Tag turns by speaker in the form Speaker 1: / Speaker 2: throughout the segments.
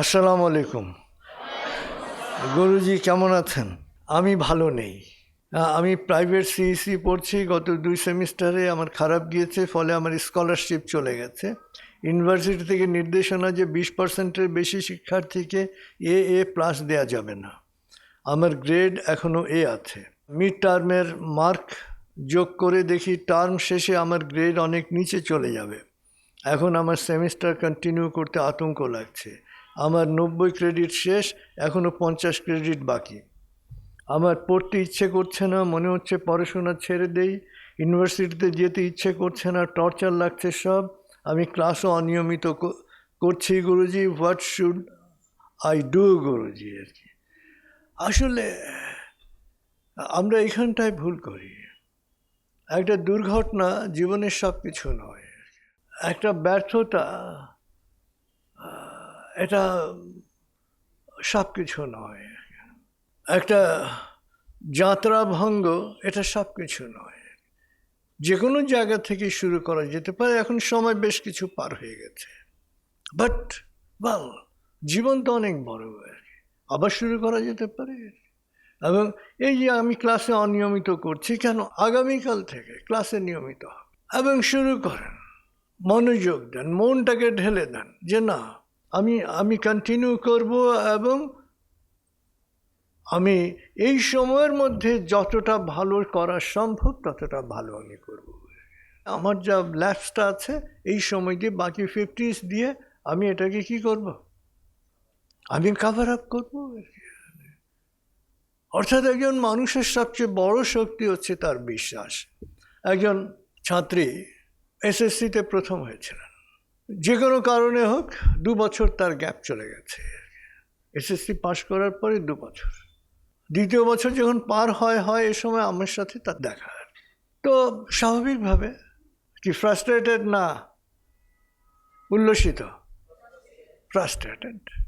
Speaker 1: আসসালামু আলাইকুম। গুরুজি কেমন আছেন? আমি ভালো নেই। আমি প্রাইভেট সিইসি পড়ছি, গত দুই সেমিস্টারে আমার খারাপ গিয়েছে, ফলে আমার স্কলারশিপ চলে গেছে। ইউনিভার্সিটি থেকে নির্দেশনা যে বিশ পার্সেন্টের বেশি শিক্ষার্থীকে এ এ প্লাস দেওয়া যাবে না। আমার গ্রেড এখনও এ আছে। মিড টার্মের মার্ক যোগ করে দেখি টার্ম শেষে আমার গ্রেড অনেক নিচে চলে যাবে। এখন আমার সেমিস্টার কন্টিনিউ করতে আতঙ্ক লাগছে। আমার নব্বই ক্রেডিট শেষ এখনও পঞ্চাশ ক্রেডিট বাকি। আমার পড়তে ইচ্ছে করছে না, মনে হচ্ছে পড়াশোনা ছেড়ে দেই। ইউনিভার্সিটিতে যেতে ইচ্ছে করছে না টর্চার লাগছে সব। আমি ক্লাসও অনিয়মিত করছি Guruji what should I do Guruji আর কি। আসলে, আমরা এখানটায় ভুল করি। একটা দুর্ঘটনা জীবনের সব কিছু নয়। একটা ব্যর্থতা এটা সব কিছু নয়। একটা যাত্রা ভঙ্গ, এটা সব কিছু নয়। যে কোনো জায়গা থেকে শুরু করা যেতে পারে, এখন সময় বেশ কিছু পার হয়ে গেছে। বাট ওয়েল জীবন তো অনেক বড় আর কি। আবার শুরু করা যেতে পারে। এবং এই যে আমি ক্লাসে অনিয়মিত করছি কেন? আগামীকাল থেকে ক্লাসে নিয়মিত হবে। এবং শুরু করেন। মনোযোগ দেন, মনটাকে ঢেলে দেন যে না আমি আমি কন্টিনিউ করব এবং আমি এই সময়ের মধ্যে যতটা ভালো করা সম্ভব, ততটা ভালো আমি করব। আমার যা ল্যাপসটা আছে, এই সময় দিয়ে বাকি ফিফটিস দিয়ে আমি এটাকে কি করব? আমি কাভার আপ করব। অর্থাৎ একজন মানুষের সবচেয়ে বড় শক্তি হচ্ছে তার বিশ্বাস। একজন ছাত্রী এসএসসিতে প্রথম হয়েছিলেন। যে কোনো কারণে হোক, দু বছর তার গ্যাপ চলে গেছে। এসএসসি পাশ করার পরে দু বছর। দ্বিতীয় বছর যখন পার হয় হয় এ সময় আমার সাথে তার দেখা। তো স্বাভাবিকভাবে কি ফ্রাস্ট্রেটেড না। উল্লসিত। ফ্রাস্ট্রেটেড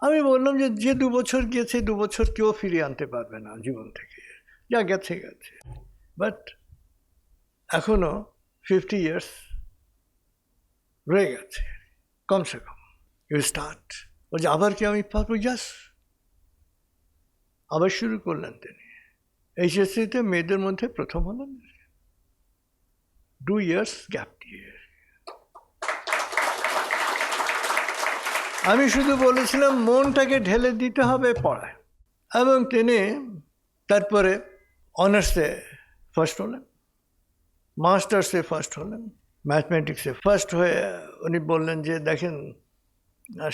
Speaker 1: আমি বললাম যে যে দু বছর গিয়েছে, দু বছর কেউ ফিরিয়ে আনতে পারবে না জীবন থেকে। যা গেছে গেছে। বাট এখনও ফিফটি ইয়ার্স রয়ে গেছে, কমসে কম। ইউ স্টার্ট বলছে, আবার কি আমি পারব জাস আবার শুরু করলেন তিনি। এইচএসসিতে মেয়েদের মধ্যে প্রথম হলেন। টু ইয়ার্স গ্যাপ দিয়ে আমি শুধু বলেছিলাম, মনটাকে ঢেলে দিতে হবে পড়ায়। এবং তিনি তারপরে অনার্সে ফার্স্ট হলেন। মাস্টার্সে ফার্স্ট হলেন। ম্যাথমেটিক্সে ফার্স্ট হয়ে উনি বললেন যে, দেখেন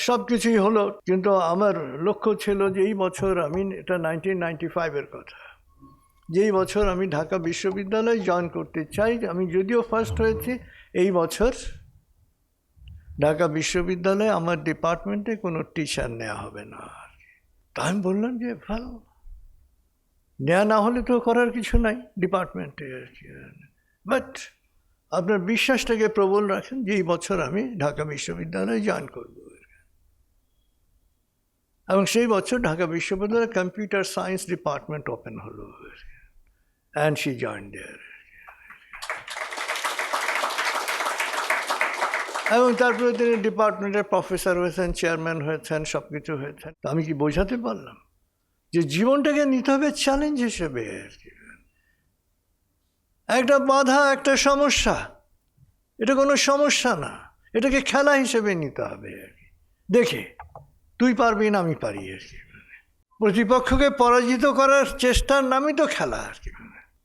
Speaker 1: সব কিছুই হলো, কিন্তু আমার লক্ষ্য ছিল যে, এই বছর আমি, এটা নাইনটিন নাইনটি ফাইভের কথা। যেই বছর আমি ঢাকা বিশ্ববিদ্যালয়ে জয়েন করতে চাই, আমি যদিও ফার্স্ট হয়েছি, এই বছর ঢাকা বিশ্ববিদ্যালয়ে আমার ডিপার্টমেন্টে কোনো টিচার নেওয়া হবে না তা আমি বললাম যে, ভালো। নেওয়া না হলে তো করার কিছু নাই ডিপার্টমেন্টে আর কি। বাট আপনার বিশ্বাসটাকে প্রবল রাখেন যে এই বছর আমি ঢাকা বিশ্ববিদ্যালয়ে জয়েন করব। এবং সেই বছর ঢাকা বিশ্ববিদ্যালয়ে কম্পিউটার সায়েন্স ডিপার্টমেন্ট ওপেন হলো। অ্যান্ড শি জয়েন দেয়ার এবং তারপরে তিনি ডিপার্টমেন্টের প্রফেসর হয়েছেন, চেয়ারম্যান হয়েছেন সব কিছু হয়েছেন। তো আমি কি বোঝাতে পারলাম? যে জীবনটাকে নিতে হবে চ্যালেঞ্জ হিসেবে আর কি। একটা বাধা, একটা সমস্যা। এটা কোনো সমস্যা না। এটাকে খেলা হিসেবে নিতে হবে আর কি। দেখে, তুই পারবি না, আমি পারি আর কি। প্রতিপক্ষকে পরাজিত করার চেষ্টার নামই তো খেলা আর কি।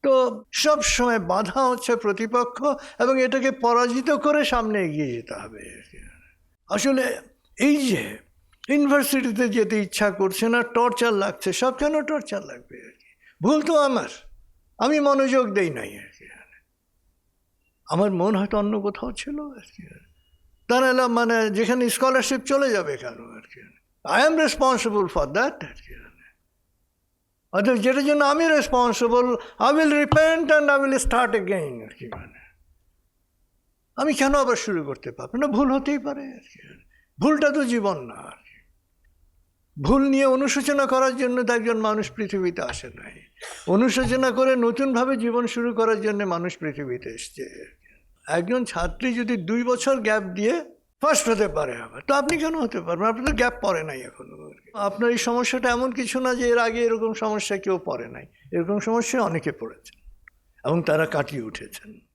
Speaker 1: তো সব সময় বাধা হচ্ছে প্রতিপক্ষ এবং এটাকে পরাজিত করে সামনে এগিয়ে যেতে হবে আসলে এই যে ইউনিভার্সিটিতে যেতে ইচ্ছা করছে না, টর্চার লাগছে, সব কেন টর্চার লাগবে আর কি? ভুল তো আমার। আমি মনোযোগ দেই নাই আর কি। আমার মন হয়তো অন্য কোথাও ছিল আর কি। এলাম মানে যেখানে স্কলারশিপ চলে যাবে কেন আর কি। I am responsible for that আর কি। অর্থাৎ যেটার জন্য আমি responsible I will repent and I will start again আর কি মানে। আমি কেন আবার শুরু করতে পারব না? ভুল হতেই পারে আর কি। ভুলটা তো জীবন না আর কি। ভুল নিয়ে অনুশোচনা করার জন্য তো একজন মানুষ পৃথিবীতে আসে নাই। অনুশোচনা করে নতুনভাবে জীবন শুরু করার জন্য মানুষ পৃথিবীতে এসছে। একজন ছাত্রী যদি দুই বছর গ্যাপ দিয়ে ফার্স্ট হতে পারে আবার, তো আপনি কেন হতে পারবেন? আপনার তো গ্যাপ পড়ে নাই এখনও। আপনার এই সমস্যাটা এমন কিছু না যে এর আগে এরকম সমস্যা কেউ পড়ে নাই। এরকম সমস্যা অনেকে পড়েছেন এবং তারা কাটিয়ে উঠেছেন।